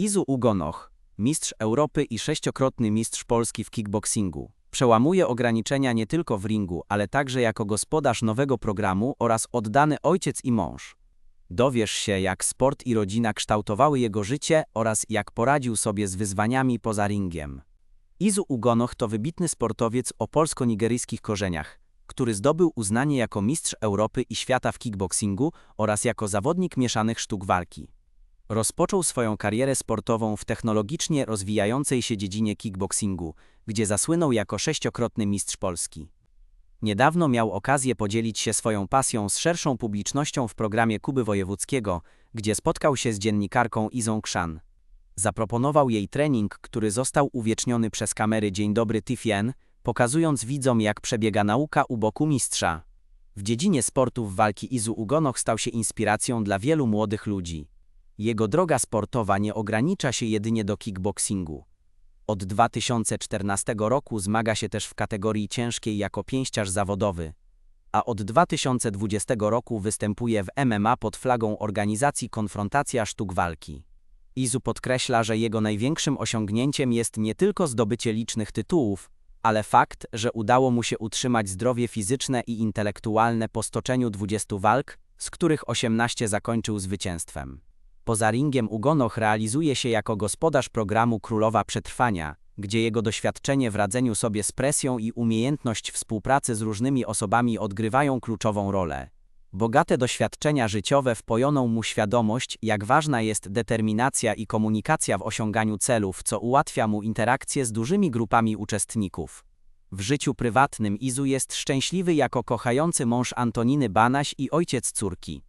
Izu Ugonoch, mistrz Europy i sześciokrotny mistrz Polski w kickboxingu. Przełamuje ograniczenia nie tylko w ringu, ale także jako gospodarz nowego programu oraz oddany ojciec i mąż. Dowiesz się, jak sport i rodzina kształtowały jego życie oraz jak poradził sobie z wyzwaniami poza ringiem. Izu Ugonoch to wybitny sportowiec o polsko-nigeryjskich korzeniach, który zdobył uznanie jako mistrz Europy i świata w kickboxingu oraz jako zawodnik mieszanych sztuk walki. Rozpoczął swoją karierę sportową w technologicznie rozwijającej się dziedzinie kickboxingu, gdzie zasłynął jako sześciokrotny mistrz Polski. Niedawno miał okazję podzielić się swoją pasją z szerszą publicznością w programie Kuby Wojewódzkiego, gdzie spotkał się z dziennikarką Izą Krzan. Zaproponował jej trening, który został uwieczniony przez kamery Dzień Dobry Tifien, pokazując widzom, jak przebiega nauka u boku mistrza. W dziedzinie sportów walki Izu Ugonoch stał się inspiracją dla wielu młodych ludzi. Jego droga sportowa nie ogranicza się jedynie do kickboxingu. Od 2014 roku zmaga się też w kategorii ciężkiej jako pięściarz zawodowy, a od 2020 roku występuje w MMA pod flagą organizacji Konfrontacja Sztuk Walki. Izu podkreśla, że jego największym osiągnięciem jest nie tylko zdobycie licznych tytułów, ale fakt, że udało mu się utrzymać zdrowie fizyczne i intelektualne po stoczeniu 20 walk, z których 18 zakończył zwycięstwem. Poza ringiem Ugonoch realizuje się jako gospodarz programu Królowa Przetrwania, gdzie jego doświadczenie w radzeniu sobie z presją i umiejętność współpracy z różnymi osobami odgrywają kluczową rolę. Bogate doświadczenia życiowe wpojoną mu świadomość, jak ważna jest determinacja i komunikacja w osiąganiu celów, co ułatwia mu interakcje z dużymi grupami uczestników. W życiu prywatnym Izu jest szczęśliwy jako kochający mąż Antoniny Banaś i ojciec córki.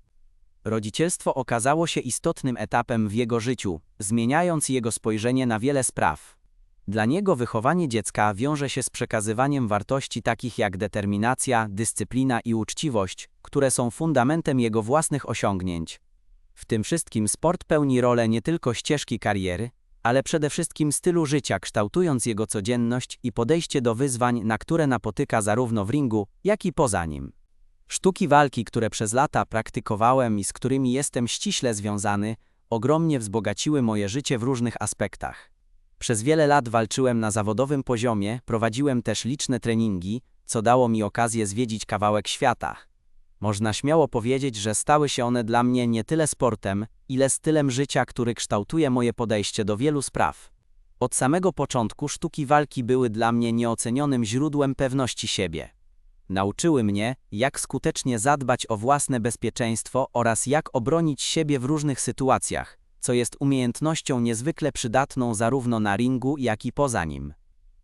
Rodzicielstwo okazało się istotnym etapem w jego życiu, zmieniając jego spojrzenie na wiele spraw. Dla niego wychowanie dziecka wiąże się z przekazywaniem wartości takich jak determinacja, dyscyplina i uczciwość, które są fundamentem jego własnych osiągnięć. W tym wszystkim sport pełni rolę nie tylko ścieżki kariery, ale przede wszystkim stylu życia, kształtując jego codzienność i podejście do wyzwań, na które napotyka zarówno w ringu, jak i poza nim. Sztuki walki, które przez lata praktykowałem i z którymi jestem ściśle związany, ogromnie wzbogaciły moje życie w różnych aspektach. Przez wiele lat walczyłem na zawodowym poziomie, prowadziłem też liczne treningi, co dało mi okazję zwiedzić kawałek świata. Można śmiało powiedzieć, że stały się one dla mnie nie tyle sportem, ile stylem życia, który kształtuje moje podejście do wielu spraw. Od samego początku sztuki walki były dla mnie nieocenionym źródłem pewności siebie. Nauczyły mnie, jak skutecznie zadbać o własne bezpieczeństwo oraz jak obronić siebie w różnych sytuacjach, co jest umiejętnością niezwykle przydatną zarówno na ringu, jak i poza nim.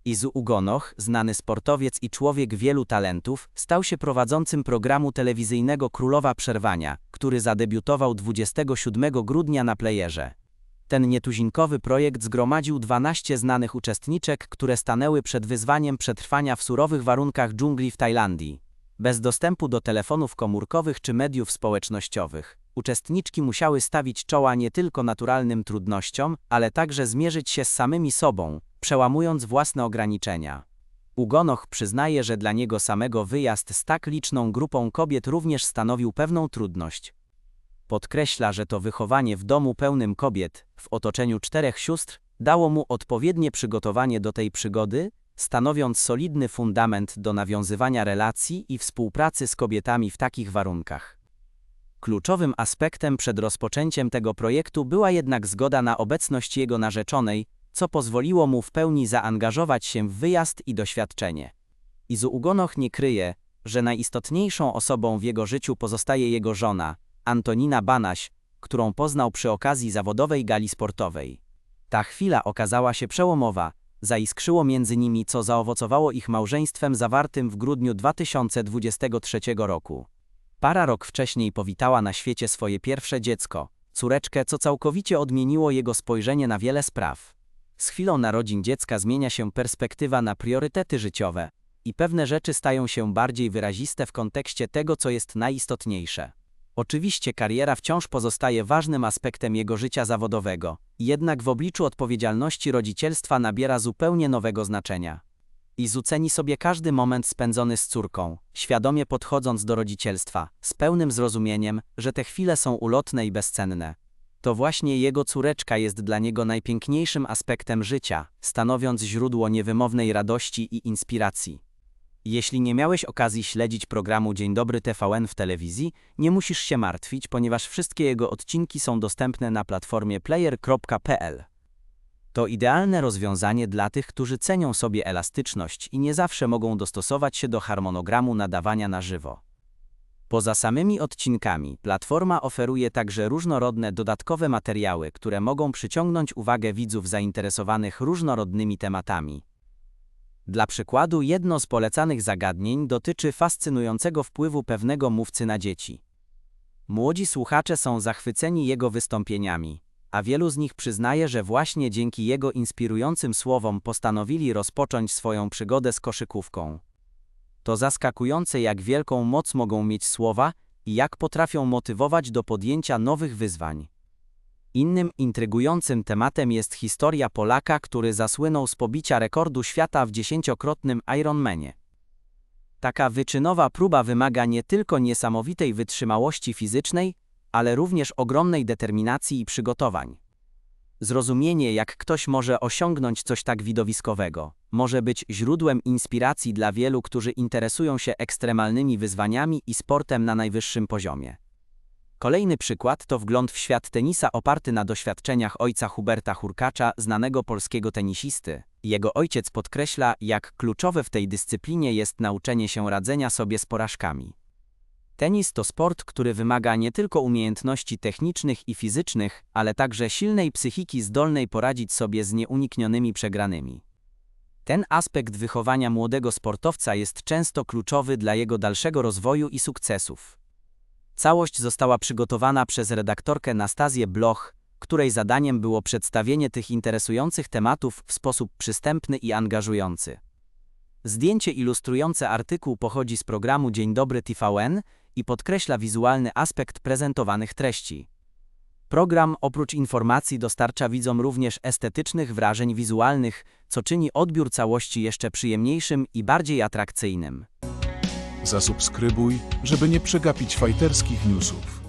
Izu Ugonoch, znany sportowiec i człowiek wielu talentów, stał się prowadzącym programu telewizyjnego Królowa Przerwania, który zadebiutował 27 grudnia na playerze. Ten nietuzinkowy projekt zgromadził 12 znanych uczestniczek, które stanęły przed wyzwaniem przetrwania w surowych warunkach dżungli w Tajlandii. Bez dostępu do telefonów komórkowych czy mediów społecznościowych, uczestniczki musiały stawić czoła nie tylko naturalnym trudnościom, ale także zmierzyć się z samymi sobą, przełamując własne ograniczenia. Ugonoch przyznaje, że dla niego samego wyjazd z tak liczną grupą kobiet również stanowił pewną trudność. Podkreśla, że to wychowanie w domu pełnym kobiet, w otoczeniu czterech sióstr, dało mu odpowiednie przygotowanie do tej przygody, stanowiąc solidny fundament do nawiązywania relacji i współpracy z kobietami w takich warunkach. Kluczowym aspektem przed rozpoczęciem tego projektu była jednak zgoda na obecność jego narzeczonej, co pozwoliło mu w pełni zaangażować się w wyjazd i doświadczenie. Izu Ugonoch nie kryje, że najistotniejszą osobą w jego życiu pozostaje jego żona, Antonina Banaś, którą poznał przy okazji zawodowej gali sportowej. Ta chwila okazała się przełomowa, zaiskrzyło między nimi, co zaowocowało ich małżeństwem zawartym w grudniu 2023 roku. Para rok wcześniej powitała na świecie swoje pierwsze dziecko, córeczkę, co całkowicie odmieniło jego spojrzenie na wiele spraw. Z chwilą narodzin dziecka zmienia się perspektywa na priorytety życiowe i pewne rzeczy stają się bardziej wyraziste w kontekście tego, co jest najistotniejsze. Oczywiście kariera wciąż pozostaje ważnym aspektem jego życia zawodowego, jednak w obliczu odpowiedzialności rodzicielstwa nabiera zupełnie nowego znaczenia. I zuceni sobie każdy moment spędzony z córką, świadomie podchodząc do rodzicielstwa, z pełnym zrozumieniem, że te chwile są ulotne i bezcenne. To właśnie jego córeczka jest dla niego najpiękniejszym aspektem życia, stanowiąc źródło niewymownej radości i inspiracji. Jeśli nie miałeś okazji śledzić programu Dzień Dobry TVN w telewizji, nie musisz się martwić, ponieważ wszystkie jego odcinki są dostępne na platformie player.pl. To idealne rozwiązanie dla tych, którzy cenią sobie elastyczność i nie zawsze mogą dostosować się do harmonogramu nadawania na żywo. Poza samymi odcinkami, platforma oferuje także różnorodne dodatkowe materiały, które mogą przyciągnąć uwagę widzów zainteresowanych różnorodnymi tematami. Dla przykładu, jedno z polecanych zagadnień dotyczy fascynującego wpływu pewnego mówcy na dzieci. Młodzi słuchacze są zachwyceni jego wystąpieniami, a wielu z nich przyznaje, że właśnie dzięki jego inspirującym słowom postanowili rozpocząć swoją przygodę z koszykówką. To zaskakujące, jak wielką moc mogą mieć słowa i jak potrafią motywować do podjęcia nowych wyzwań. Innym intrygującym tematem jest historia Polaka, który zasłynął z pobicia rekordu świata w dziesięciokrotnym Ironmanie. Taka wyczynowa próba wymaga nie tylko niesamowitej wytrzymałości fizycznej, ale również ogromnej determinacji i przygotowań. Zrozumienie, jak ktoś może osiągnąć coś tak widowiskowego, może być źródłem inspiracji dla wielu, którzy interesują się ekstremalnymi wyzwaniami i sportem na najwyższym poziomie. Kolejny przykład to wgląd w świat tenisa oparty na doświadczeniach ojca Huberta Hurkacza, znanego polskiego tenisisty. Jego ojciec podkreśla, jak kluczowe w tej dyscyplinie jest nauczenie się radzenia sobie z porażkami. Tenis to sport, który wymaga nie tylko umiejętności technicznych i fizycznych, ale także silnej psychiki zdolnej poradzić sobie z nieuniknionymi przegranymi. Ten aspekt wychowania młodego sportowca jest często kluczowy dla jego dalszego rozwoju i sukcesów. Całość została przygotowana przez redaktorkę Nastazję Bloch, której zadaniem było przedstawienie tych interesujących tematów w sposób przystępny i angażujący. Zdjęcie ilustrujące artykuł pochodzi z programu Dzień Dobry TVN i podkreśla wizualny aspekt prezentowanych treści. Program oprócz informacji dostarcza widzom również estetycznych wrażeń wizualnych, co czyni odbiór całości jeszcze przyjemniejszym i bardziej atrakcyjnym. Zasubskrybuj, żeby nie przegapić fajterskich newsów.